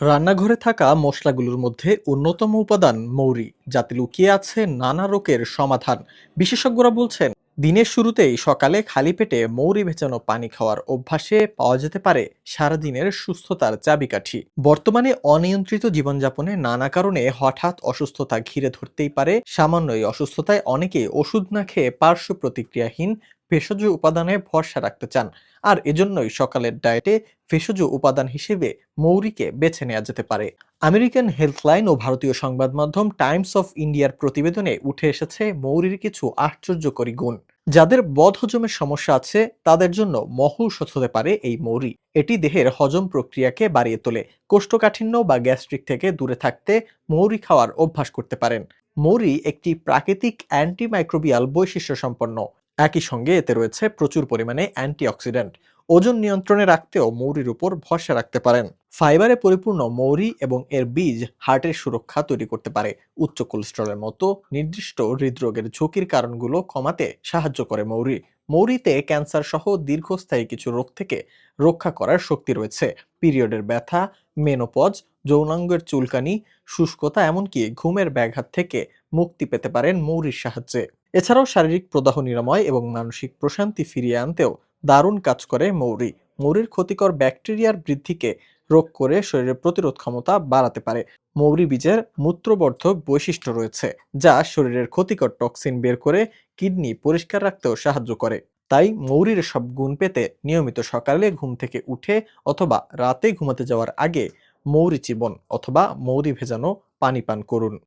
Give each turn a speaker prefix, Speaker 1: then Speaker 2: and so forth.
Speaker 1: রান্নাঘরে থাকা মশলাগুলোর মধ্যে অন্যতম উপাদান মৌরি, যাতে লুকিয়ে আছে নানা রোগের সমাধান। বিশেষজ্ঞরা বলছেন দিনের শুরুতেই সকালে খালি পেটে মৌরি ভেজানো পানি খাওয়ার অভ্যাসে পাওয়া যেতে পারে সারাদিনের সুস্থতার চাবিকাঠি। বর্তমানে অনিয়ন্ত্রিত জীবনযাপনে নানা কারণে হঠাৎ অসুস্থতা ঘিরে ধরতেই পারে সামান্য এই অসুস্থতায় অনেকে ওষুধ না খেয়ে পার্শ্ব প্রতিক্রিয়াহীন ভেষজ উপাদানে ভরসা রাখতে চান। আর এজন্যই সকালের ডায়েটে ভেষজ উপাদান হিসেবে মৌরিকে বেছে নেওয়া যেতে পারে। আমেরিকান হেলথলাইন ও ভারতীয় সংবাদ মাধ্যম টাইমস অফ ইন্ডিয়ার প্রতিবেদনে উঠে এসেছে মৌরির কিছু আশ্চর্যকরী গুণ। যাদের বদহজমের সমস্যা আছে, তাদের জন্য মহৌষধ হতে পারে এই মৌরি। এটি দেহের হজম প্রক্রিয়াকে বাড়িয়ে তোলে, কোষ্ঠকাঠিন্য বা গ্যাস্ট্রিক থেকে দূরে থাকতে মৌরি খাওয়ার অভ্যাস করতে পারেন। মৌরি একটি প্রাকৃতিক অ্যান্টিমাইক্রোবিয়াল বৈশিষ্ট্য সম্পন্ন একই সঙ্গে এতে রয়েছে প্রচুর পরিমাণে অ্যান্টিঅক্সিডেন্ট। ওজন নিয়ন্ত্রণে রাখতেও মৌরির উপর ভরসা রাখতে পারেন। ফাইবারে পরিপূর্ণ মৌরি এবং এর বীজ হার্টের সুরক্ষা তৈরি করতে পারে। উচ্চ কোলেস্ট্রলের মতো নির্দিষ্ট হৃদরোগের ঝুঁকির কারণগুলো কমাতে সাহায্য করে মৌরি। মৌরিতে ক্যান্সার সহ দীর্ঘস্থায়ী কিছু রোগ থেকে রক্ষা করার শক্তি রয়েছে। পিরিয়ডের ব্যথা, মেনোপজ, যৌনাঙ্গের চুলকানি, শুষ্কতা এমনকি ঘুমের ব্যাঘাত থেকে মুক্তি পেতে পারেন মৌরির সাহায্যে। এছাড়াও শারীরিক প্রদাহ নিরাময় এবং মানসিক প্রশান্তি ফিরিয়ে আনতেও দারুণ কাজ করে মৌরি। মৌরির ক্ষতিকর ব্যাকটেরিয়ার বৃদ্ধিকে রোগ করে শরীরের প্রতিরোধ ক্ষমতা বাড়াতে পারে। মৌরি বীজের মূত্রবর্ধক বৈশিষ্ট্য রয়েছে, যা শরীরের ক্ষতিকর টক্সিন বের করে কিডনি পরিষ্কার রাখতেও সাহায্য করে। তাই মৌরির সব গুণ পেতে নিয়মিত সকালে ঘুম থেকে উঠে অথবা রাতে ঘুমাতে যাওয়ার আগে মৌরি চিবন অথবা মৌরি ভেজানো পানি পান করুন।